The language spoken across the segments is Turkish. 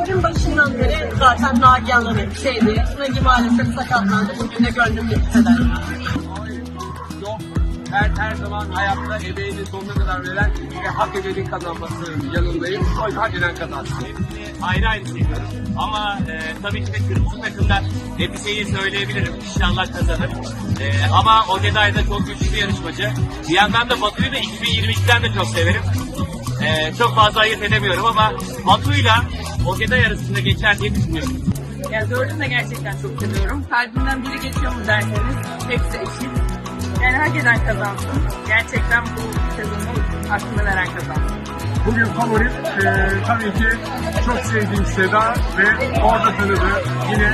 Oyun başından beri zaten Nagihan'la bir şeydi. Nagi maalesef sakatlandı. Bugün de gönlüm Nefis'ten. Yok. Her, her zaman hayatta emeğini sonuna kadar veren ve hak edenin kazanması yanındayım. O yüzden hak eden kazansın. Hepsini ayrı ayrı seviyorum. Ama e, tabii ki de kırmızı takımda Nefise'yi söyleyebilirim. İnşallah kazanır. E, ama Ogeday da çok güçlü bir yarışmacı. Bir yandan da Batu'yu da 2022'den de çok severim. E, çok fazla ayırt edemiyorum ama Batu'yla Ogeday arasında geçer diye düşünüyorum. Ya dördünü de gerçekten çok seviyorum. Kalbimden biri geçiyor mu derseniz hepsi eşit. Yani hak eden kazansın. Gerçekten bu sezonu hakkını veren kazansın. Bugün favorim eee, tabii ki çok sevdiğim Seda ve orada tanıdığı yine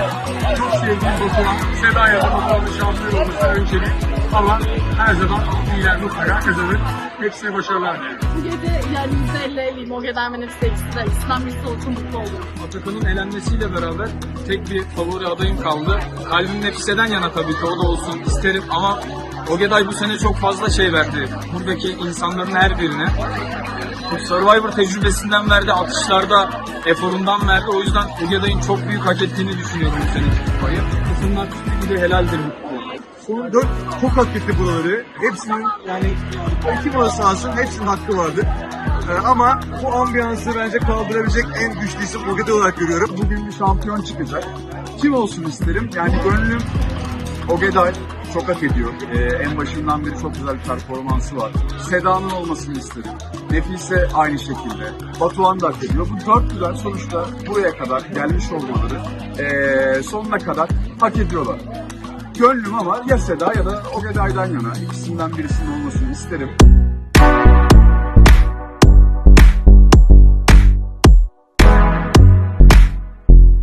çok sevdiğim Batuhan. Seda'ya da Batuhan'ın şampiyon olması önceliği ama her zaman iyiler mutlaka kazanır. Hepsine başarılar dilerim. Bu gece yani %50-50'yim. O nefis ikisi de. İkisinden birisi olsun mutlu olurum. Atakan'ın elenmesiyle beraber tek bir favori adayım kaldı. Kalbim Nefise'den yana tabii ki o da olsun isterim ama Ogeday bu sene çok fazla şey verdi. Buradaki insanların her birine. Bu Survivor tecrübesinden verdi, atışlarda eforundan verdi. O yüzden Ogeday'ın çok büyük hak ettiğini düşünüyorum bu seneki kupayı. Tuttu gibi helaldir bu. Son dört çok hak etti buraları. Hepsinin yani ekip arası alsın hepsinin hakkı vardı. Ee, ama bu ambiyansı bence kaldırabilecek en güçlü isim Ogede olarak görüyorum. Bugün bir şampiyon çıkacak. Kim olsun isterim? Yani gönlüm Ogeday çok hak ediyor. Ee, en başından beri çok güzel bir performansı var. Seda'nın olmasını isterim. Nefise aynı şekilde. Batuhan da hak ediyor. Bu dört güzel sonuçta buraya kadar gelmiş olmaları ee, sonuna kadar hak ediyorlar. Gönlüm ama ya Seda ya da Ogeday'dan yana ikisinden birisinin olmasını isterim.